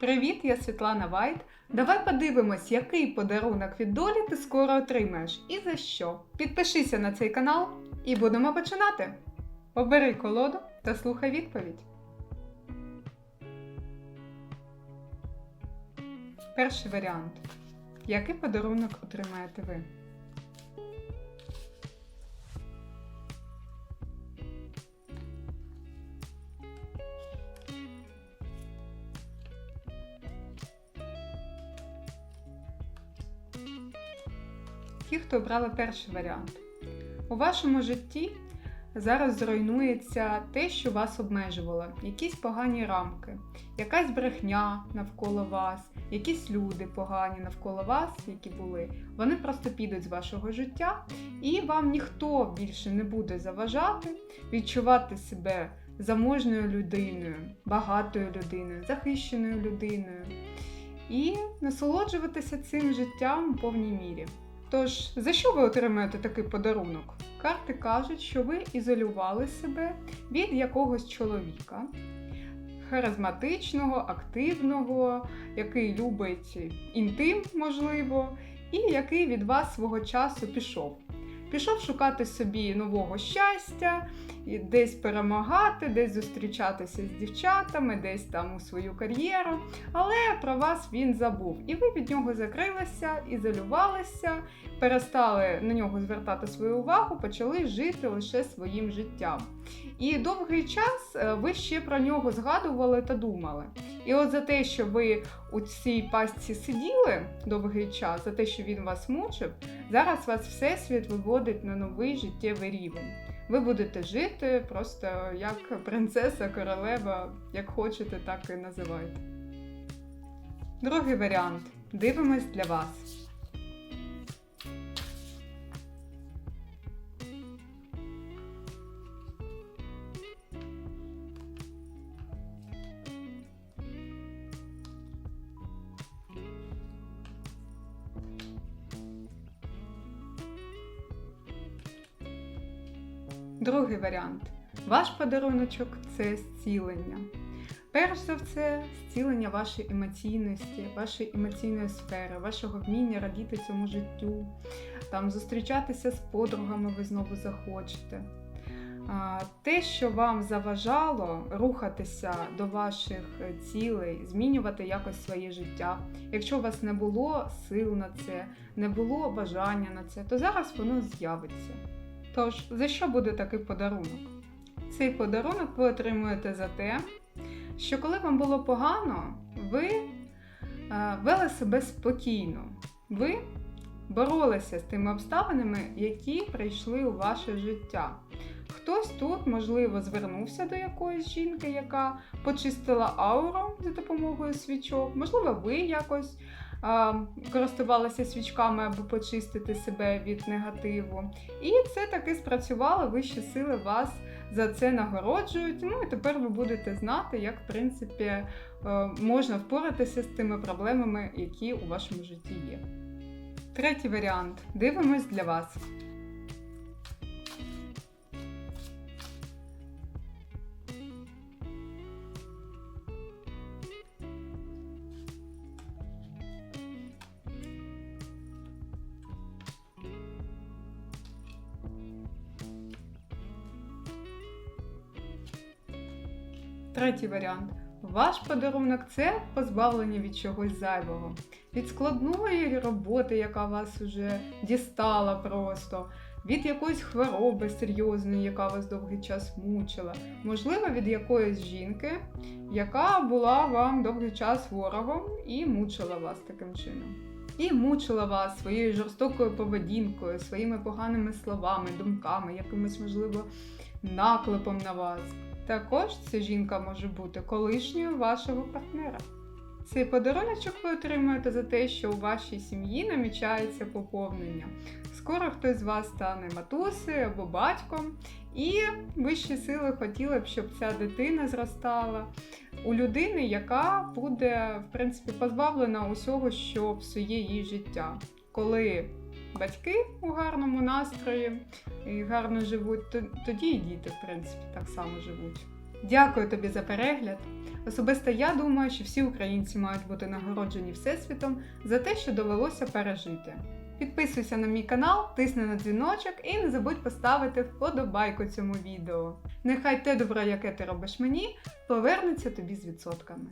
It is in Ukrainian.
Привіт, я Світлана Вайт. Давай подивимось, який подарунок від долі ти скоро отримаєш і за що. Підпишися на цей канал і будемо починати. Обери колоду та слухай відповідь. Перший варіант. Який подарунок отримаєте ви? Ті, хто обрали перший варіант. У вашому житті зараз зруйнується те, що вас обмежувало, якісь погані рамки, якась брехня навколо вас, якісь люди погані навколо вас, які були, вони просто підуть з вашого життя, і вам ніхто більше не буде заважати відчувати себе заможною людиною, багатою людиною, захищеною людиною і насолоджуватися цим життям у повній мірі. Тож, за що ви отримаєте такий подарунок? Карти кажуть, що ви ізолювали себе від якогось чоловіка, харизматичного, активного, який любить інтим, можливо, і який від вас свого часу пішов. Пішов шукати собі нового щастя, і десь перемагати, десь зустрічатися з дівчатами, десь там у свою кар'єру. Але про вас він забув. І ви від нього закрилися, ізолювалися, перестали на нього звертати свою увагу, почали жити лише своїм життям. І довгий час е, ви ще про нього згадували та думали. І от за те, що ви у цій пастці сиділи довгий час, за те, що він вас мучив, зараз вас всесвіт виводить на новий життєвий рівень. Ви будете жити просто як принцеса, королева, як хочете, так і називайте. Другий варіант. Дивимось для вас. Другий варіант. Ваш подаруночок це зцілення. Перш за все, зцілення вашої емоційності, вашої емоційної сфери, вашого вміння радіти цьому життю, там зустрічатися з подругами ви знову захочете. Те, що вам заважало рухатися до ваших цілей, змінювати якось своє життя. Якщо у вас не було сил на це, не було бажання на це, то зараз воно з'явиться. Тож, за що буде такий подарунок? Цей подарунок ви отримуєте за те, що коли вам було погано, ви е, вели себе спокійно. Ви боролися з тими обставинами, які прийшли у ваше життя. Хтось тут, можливо, звернувся до якоїсь жінки, яка почистила ауру за допомогою свічок, можливо, ви якось користувалися свічками, аби почистити себе від негативу. І це таки спрацювало, вищі сили вас за це нагороджують. Ну і тепер ви будете знати, як в принципі е, можна впоратися з тими проблемами, які у вашому житті є. Третій варіант. Дивимось для вас. Третій варіант. Ваш подарунок це позбавлення від чогось зайвого, від складної роботи, яка вас уже дістала просто, від якоїсь хвороби серйозної, яка вас довгий час мучила, можливо, від якоїсь жінки, яка була вам довгий час ворогом і мучила вас таким чином. І мучила вас своєю жорстокою поведінкою, своїми поганими словами, думками, якимось, можливо, наклепом на вас. Також ця жінка може бути колишньою вашого партнера. Цей подаруночок ви отримуєте за те, що у вашій сім'ї намічається поповнення. Скоро хтось з вас стане матусею або батьком, і вищі сили хотіли б, щоб ця дитина зростала у людини, яка буде, в принципі, позбавлена усього, що псує її життя. Коли батьки у гарному настрої і гарно живуть, тоді і діти, в принципі, так само живуть. Дякую тобі за перегляд. Особисто я думаю, що всі українці мають бути нагороджені Всесвітом за те, що довелося пережити. Підписуйся на мій канал, тисни на дзвіночок і не забудь поставити вподобайку цьому відео. Нехай те добро, яке ти робиш мені, повернеться тобі з відсотками.